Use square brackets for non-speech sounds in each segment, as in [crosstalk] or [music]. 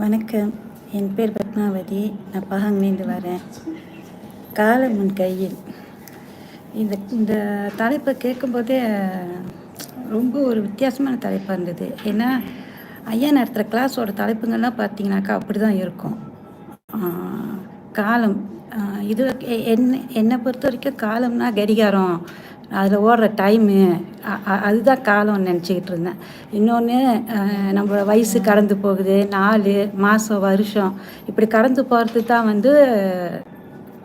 வணக்கம். என் பேர் பத்மாவதி. நான் பஹங்லேருந்து வரேன். காலம் உன் கையில். இந்த இந்த தலைப்பை கேட்கும்போதே ரொம்ப ஒரு வித்தியாசமான தலைப்பாக இருந்தது. ஏன்னா ஐயா நடத்துகிற கிளாஸோட தலைப்புங்கள்லாம் பார்த்தீங்கன்னாக்கா அப்படி தான் இருக்கும் காலம். இது என்ன என்னை பொறுத்த வரைக்கும் காலம்னா கடிகாரம். அதில் ஓடுற டைமு அதுதான் காலம்னு நினச்சிக்கிட்டு இருந்தேன். இன்னொன்று நம்ம வயசு கடந்து போகுது நாள் மாதம் வருஷம் இப்படி கடந்து போகிறது தான் வந்து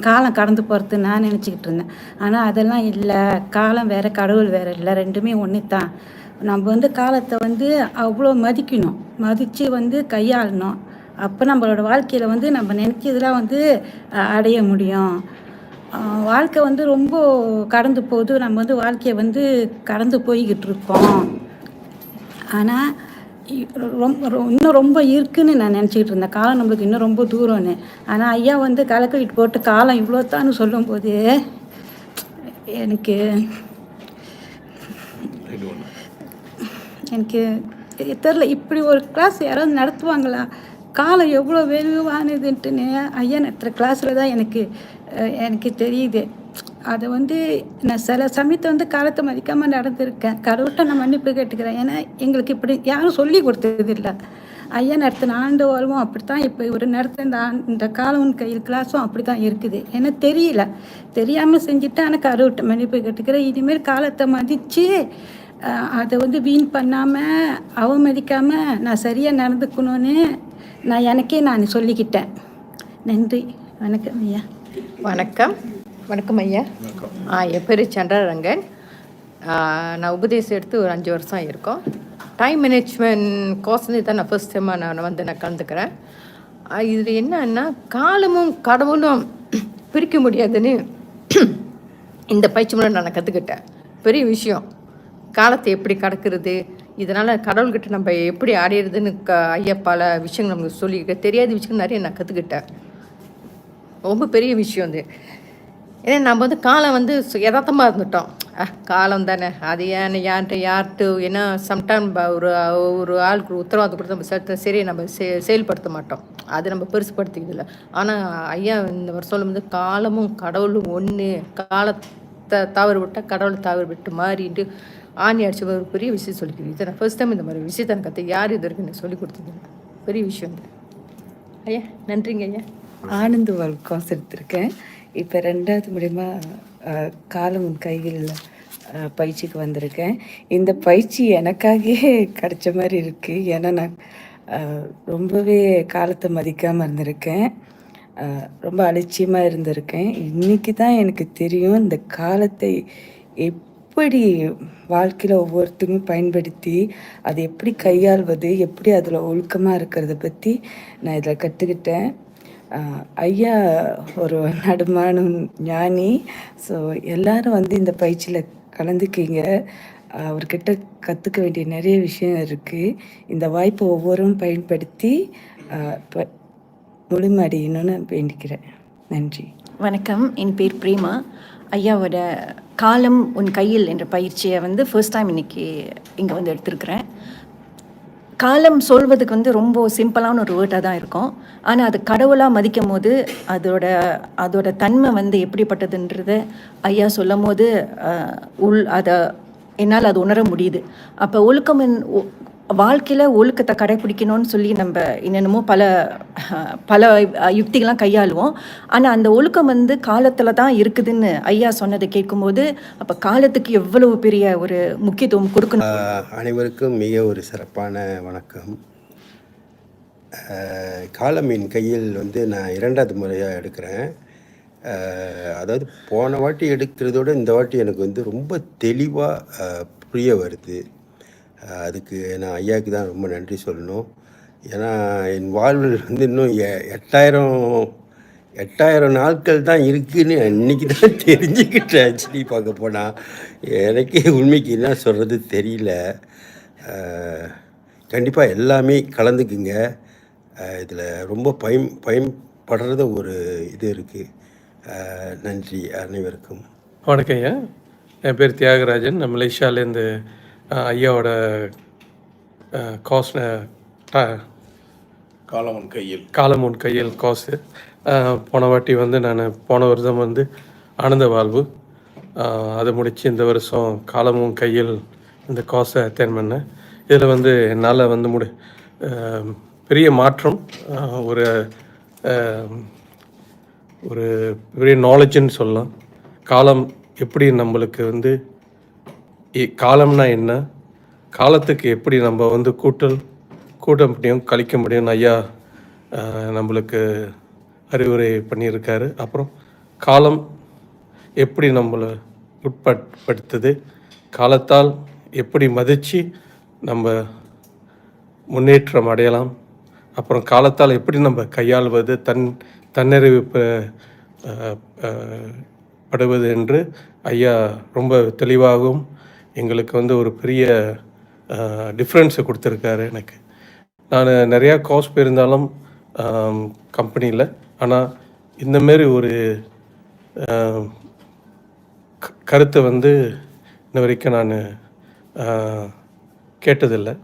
காலம் கடந்து போகிறது நான் நினச்சிக்கிட்டு இருந்தேன். ஆனால் அதெல்லாம் இல்லை. காலம் வேறு கடவுள் வேறு இல்லை. ரெண்டுமே ஒன்று தான் நம்ம வந்து காலத்தை வந்து அவ்வளோ மதிக்கணும். மதித்து வந்து கையாளணும். அப்போ நம்மளோட வாழ்க்கையில் வந்து நம்ம நினச்சதெல்லாம் வந்து அடைய முடியும். வாழ்க்கை வந்து ரொம்ப கடந்து போகுது. நம்ம வந்து வாழ்க்கையை வந்து கடந்து போய்கிட்டு இருக்கோம். ஆனால் ரொம்ப ரொ- இன்னும் ரொம்ப இருக்குன்னு நான் நினச்சிக்கிட்டு இருந்தேன். காலம் நம்மளுக்கு இன்னும் ரொம்ப தூரம்னு. ஆனால் ஐயா வந்து கலக்கலிட்டு போட்டு காலம் இவ்வளோ தான் சொல்லும்போது எனக்கு எனக்கு தெரில இப்படி ஒரு கிளாஸ் யாராவது நடத்துவாங்களா? காலம் எவ்வளோ வெகுவானதுன்ட்டுன்னு ஐயா நடத்துகிற கிளாஸில் தான் எனக்கு எனக்கு தெரியுது. அதை வந்து நான் சில சமயத்தை வந்து காலத்தை மதிக்காமல் நடந்திருக்கேன். கடவுள்கிட்ட நான் மன்னிப்பு கேட்டுக்கிறேன். ஏன்னா எங்களுக்கு இப்படி யாரும் சொல்லி கொடுத்தது இல்லை. ஐயா நடத்தின ஆண்டு வாழ்வும் அப்படி தான் இப்போ ஒரு நடத்த இந்த ஆண் இந்த காலம் உன் கையில் கிளாஸும் அப்படி தான் இருக்குது. ஏன்னா தெரியல. தெரியாமல் செஞ்சுட்டு ஆனால் கடவுள்கிட்ட மன்னிப்பு கேட்டுக்கிறேன். இனிமேல் காலத்தை மதித்து அதை வந்து வீண் பண்ணாமல் அவமதிக்காமல் நான் சரியாக நடந்துக்கணும்னு நான் எனக்கே நான் சொல்லிக்கிட்டேன். நன்றி. வணக்கம் ஐயா. வணக்கம். வணக்கம் ஐயா. ஆ என் பேர் சந்திரரங்கன். நான் உபதேசம் எடுத்து ஒரு அஞ்சு வருஷம் இருக்கும் டைம் மேனேஜ்மெண்ட் கோர்ஸ்னு தான் நான் ஃபர்ஸ்ட் டைமாக நான் வந்து நான் கலந்துக்கிறேன். இதில் என்னன்னா காலமும் கடவுளும் பிரிக்க முடியாதுன்னு இந்த பயிற்சி மூலம் நான் கற்றுக்கிட்டேன் பெரிய விஷயம். காலத்தை எப்படி கடக்கிறது இதனால் கடவுள்கிட்ட நம்ம எப்படி ஆடிடுதுன்னு க ஐயா பல விஷயங்கள் நமக்கு சொல்லிக்கிட்டேன் தெரியாத விஷயங்கள் நிறைய நான் கற்றுக்கிட்டேன் ரொம்ப பெரிய விஷயம் அது. ஏன்னா நம்ம வந்து காலம் வந்து யதார்த்தமாக இருந்துட்டோம். காலம் தானே. அது ஏன் யார்கிட்ட யார்கிட்ட ஏன்னா சம்டைம் ஒரு ஒரு ஆளுக்கு ஒரு உத்தரவாதம் கொடுத்து நம்ம செலுத்த சரி நம்ம செ செயல்படுத்த மாட்டோம். அது நம்ம பெருசுப்படுத்திக்கிறது இல்லை. ஆனால் ஐயா இந்த வருஷம் சொல்லும்போது காலமும் கடவுளும் ஒன்று காலத்தை தவறு விட்டால் கடவுளை தவறு விட்டு மாறிட்டு ஆணி அடிச்சு ஒரு பெரிய விஷயம் சொல்லிக்கிறேன் இதை நான் ஃபர்ஸ்ட் டைம் இந்த மாதிரி விஷயத்தை எனக்கு கற்று யார் இது வரைக்கும் எனக்கு சொல்லி கொடுத்தது பெரிய விஷயம் தான் ஐயா நன்றிங்க ஐயா. ஆனந்த வாழ் செலுத்திருக்கேன். எடுத்திருக்கேன் இப்போ ரெண்டாவது மூலயமா காலம் உன் கையில் பயிற்சிக்கு வந்திருக்கேன். இந்த பயிற்சி எனக்காகவே கிடைச்ச மாதிரி இருக்குது ஏன்னா நான் ரொம்பவே காலத்தை மதிக்காமல் இருந்திருக்கேன். ரொம்ப அலட்சியமாக இருந்திருக்கேன். இன்னைக்கு தான் எனக்கு தெரியும் இந்த காலத்தை எப்படி வாழ்க்கையில் ஒவ்வொருத்தரும் பயன்படுத்தி அதை எப்படி கையாள்வது எப்படி அதில் ஒழுக்கமாக இருக்கிறத பற்றி நான் இதில் கற்றுக்கிட்டேன் ஐயா ஒரு நடுமானும் ஞானி. ஸோ எல்லாரும் வந்து இந்த பயிற்சியில் கலந்துக்கிங்க. அவர்கிட்ட கற்றுக்க வேண்டிய நிறைய விஷயம் இருக்குது இந்த வாய்ப்பை ஒவ்வொருவரும் பயன்படுத்தி ப- முழுமடையணும்னு வேண்டிக்கிறேன். நன்றி. வணக்கம். என் பேர் பிரேமா. ஐயாவோட காலம் உன் கையில் என்ற பயிற்சியை வந்து ஃபர்ஸ்ட் டைம் இன்னைக்கு இங்கே வந்து எடுத்திருக்கிறேன். காலம் சொல்வதுக்கு வந்து ரொம்ப சிம்பிளான ஒரு வேர்டாக தான் இருக்கும். ஆனால் அது கடவுளாக மதிக்கும் போது அதோட அதோட தன்மை வந்து எப்படிப்பட்டதுன்றத ஐயா சொல்லும் போது உள் அதை என்னால் அது உணர முடியுது. அப்போ ஒழுக்கம் வாழ்க்கையில் ஒழுக்கத்தை கடைப்பிடிக்கணும்னு சொல்லி நம்ம என்னென்னமோ பல பல யுக்திகள்லாம் கையாளுவோம். ஆனால் அந்த ஒழுக்கம் வந்து காலத்தில் தான் இருக்குதுன்னு ஐயா சொன்னதை கேட்கும்போது அப்போ காலத்துக்கு எவ்வளவு பெரிய ஒரு முக்கியத்துவம் கொடுக்கணும்? அனைவருக்கும் மிக ஒரு சிறப்பான வணக்கம். காலம் காலமின் கையில் வந்து நான் இரண்டாவது முறையாக எடுக்கிறேன். அதாவது போன வாட்டி எடுக்கிறதோட இந்த வாட்டி எனக்கு வந்து ரொம்ப தெளிவாக புரிய வருது. அதுக்கு நான் ஐயாவுக்கு தான் ரொம்ப நன்றி சொல்லணும். ஏன்னா என் வாழ்வில் வந்து இன்னும் எ- எட்டாயிரம் எட்டாயிரம் நாட்கள் தான் இருக்குதுன்னு இன்னைக்கு தான் [laughs] தெரிஞ்சுக்கிட்டேன் ஆக்சுவலி பார்க்க போனால் எனக்கே உண்மைக்கு என்ன சொல்கிறது தெரியல. கண்டிப்பாக எல்லாமே கலந்துக்குங்க. இதில் ரொம்ப பயம் பயன்படுறத ஒரு இது இருக்குது நன்றி அனைவருக்கும். வணக்கம் ஐயா என் பேர் தியாகராஜன். நான் மலேசியாவிலேருந்து ஐயாவோட காஸ்ட் காலவன் கையில். காலம் உன் கையில் காசு. போன வாட்டி வந்து நான் போன வருஷம் வந்து ஆனந்த வாழ்வு. அதை முடித்து இந்த வருஷம் காலம் உன் கையில் இந்த காசை அட்டென்ட் பண்ணேன். இதில் வந்து என்னால் வந்து முடி பெரிய மாற்றம் ஒரு ஒரு பெரிய நாலேஜுன்னு சொல்லலாம். காலம் எப்படி நம்மளுக்கு வந்து காலம்னா என்ன? காலத்துக்கு எப்படி நம்ம வந்து கூட்டல் கூட்ட முடியும் கழிக்க முடியும் ஐயா நம்மளுக்கு அறிவுரை பண்ணியிருக்காரு. அப்புறம் காலம் எப்படி நம்மளை உட்பட்படுத்துது காலத்தால் எப்படி மதித்து நம்ம முன்னேற்றம் அடையலாம்? அப்புறம் காலத்தால் எப்படி நம்ம கையாள்வது? தன் தன்னறிவு படுவது என்று ஐயா ரொம்ப தெளிவாகவும் எங்களுக்கு வந்து ஒரு பெரிய டிஃப்ரென்ஸை கொடுத்துருக்காரு எனக்கு. நான் நிறையா காஸ் போயிருந்தாலும் கம்பெனியில் ஆனால் இந்தமாரி ஒரு க- கருத்தை வந்து இன்ன வரைக்கும் நான் கேட்டதில்லை.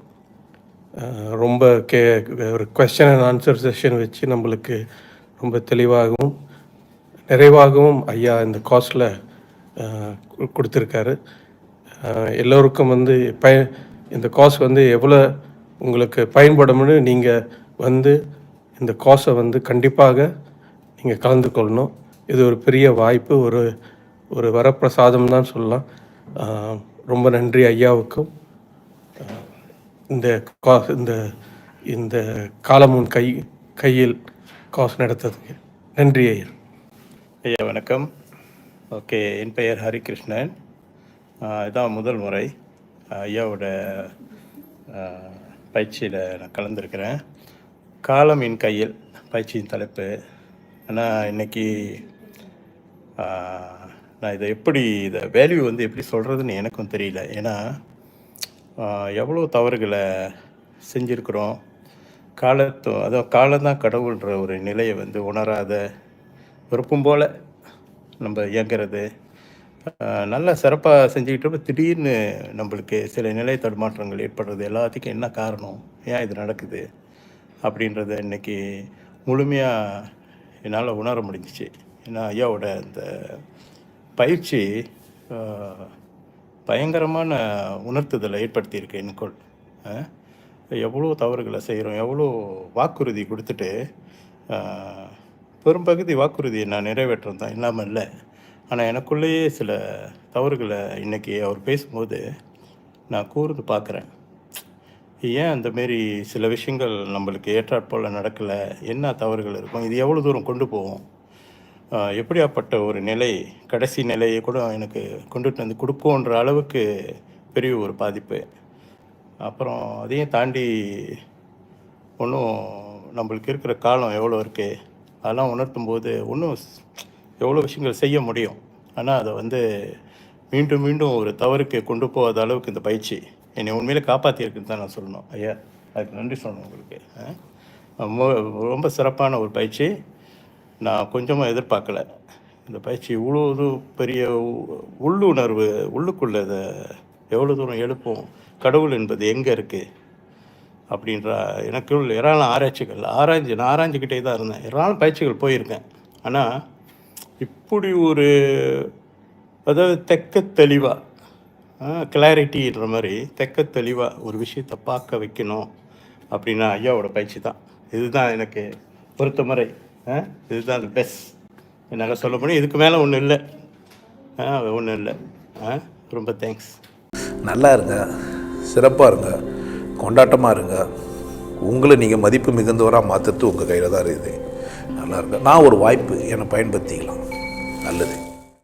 ரொம்ப கே ஒரு கொஸ்டின் அண்ட் ஆன்சர் செஷன் வச்சு நம்மளுக்கு ரொம்ப தெளிவாகவும் நிறைவாகவும் ஐயா இந்த காஸ்டில் கொடுத்துருக்காரு. எல்லோருக்கும் வந்து பய இந்த காசு வந்து எவ்வளோ உங்களுக்கு பயன்படும்னு நீங்கள் வந்து இந்த காசை வந்து கண்டிப்பாக நீங்கள் கலந்து கொள்ளணும். இது ஒரு பெரிய வாய்ப்பு ஒரு ஒரு வரப்பிரசாதம் தான் சொல்லலாம். ரொம்ப நன்றி ஐயாவுக்கும். இந்த கா இந்த இந்த காலமும் கை கையில் காசு நடத்ததுக்கு. நன்றி ஐயா. ஐயா வணக்கம். ஓகே என் பெயர் ஹரிகிருஷ்ணன். இதான் முதல் முறை. ஐயாவோட பயிற்சியில் நான் கலந்துருக்கிறேன். காலம் என் கையில் பயிற்சியின் தலைப்பு. ஆனால் இன்னைக்கு நான் இதை எப்படி இதை வேல்யூ வந்து எப்படி சொல்கிறதுன்னு எனக்கும் தெரியல. ஏன்னா எவ்வளோ தவறுகளை செஞ்சுருக்குறோம். காலத்து அதான் காலம்தான் கடவுள்ன்ற ஒரு நிலையை வந்து உணராத விருப்பம் போல் நம்ம இயங்குறது. நல்லா சிறப்பாக செஞ்சுக்கிட்டு இருப்ப. திடீர்னு நம்மளுக்கு சில நிலை தடுமாற்றங்கள் ஏற்படுறது எல்லாத்துக்கும் என்ன காரணம்? ஏன் இது நடக்குது? அப்படின்றத இன்னைக்கு முழுமையாக என்னால் உணர முடிஞ்சிச்சு. ஏன்னா ஐயாவோட இந்த பயிற்சி பயங்கரமான உணர்த்துதலை ஏற்படுத்தியிருக்கு எனக்குள் எவ்வளோ தவறுகளை செய்கிறோம் எவ்வளோ வாக்குறுதி கொடுத்துட்டு பெரும்பகுதி வாக்குறுதியை நான் நிறைவேற்றம் தான் இல்லாமல் இல்லை. ஆனால் எனக்குள்ளேயே சில தவறுகளை இன்னைக்கு அவர் பேசும்போது நான் கூர்ந்து பார்க்குறேன். ஏன் அந்த மாரி சில விஷயங்கள் நம்மளுக்கு ஏற்றாற்போல் நடக்கலை? என்ன தவறுகள் இருக்கும்? இது எவ்வளோ தூரம் கொண்டு போகும்? எப்படியாப்பட்ட ஒரு நிலை கடைசி நிலையை கூட எனக்கு கொண்டுட்டு வந்து கொடுக்கும்ன்ற அளவுக்கு பெரிய ஒரு பாதிப்பு. அப்புறம் அதையும் தாண்டி ஒன்றும் நம்மளுக்கு இருக்கிற காலம் எவ்வளோ இருக்குது அதெல்லாம் உணர்த்தும் போது ஒன்றும் எவ்வளோ விஷயங்கள் செய்ய முடியும். ஆனால் அதை வந்து மீண்டும் மீண்டும் ஒரு தவறுக்கு கொண்டு போகாத அளவுக்கு இந்த பயிற்சி என்னை உண்மையிலே காப்பாற்றியிருக்குன்னு தான் நான் சொல்லணும். ஐயா அதுக்கு நன்றி சொல்லணும் உங்களுக்கு. ஆ? ரொம்ப சிறப்பான ஒரு பயிற்சி. நான் கொஞ்சமாக எதிர்பார்க்கல. இந்த பயிற்சி இவ்வளோ பெரிய உள்ளுணர்வு உள்ளுக்குள்ளே இதை எவ்வளோ தூரம் எழுப்பும் கடவுள் என்பது எங்கே இருக்குது அப்படின்ற எனக்குள் ஏராளம் ஆராய்ச்சிகள் ஆராய்ச்சி நான் ஆராய்ஞ்சிக்கிட்டே தான் இருந்தேன். ஏராளம் பயிற்சிகள் போயிருக்கேன். ஆனால் இப்படி ஒரு அதாவது தெக்க தெளிவாக கிளாரிட்டின்ற மாதிரி தெக்க தெளிவாக ஒரு விஷயத்தை பார்க்க வைக்கணும் அப்படின்னா ஐயாவோட பயிற்சி தான். இதுதான் எனக்கு பொறுத்த முறை ஆ, இதுதான் பெஸ்ட் என்னால் சொல்ல முடியும். இதுக்கு மேலே ஒன்றும் இல்லை. ஒன்றும் இல்லை. ஆ ரொம்ப தேங்க்ஸ் நல்லா இருங்க. சிறப்பாக இருங்க. கொண்டாட்டமாக இருங்க. உங்களை நீங்கள் மதிப்பு மிகுந்தவராக மாற்றுறது உங்கள் கையில் தான் இருக்குது. நல்லா இருங்க. நான் ஒரு வாய்ப்பு என்னை பயன்படுத்திக்கலாம். நல்லது.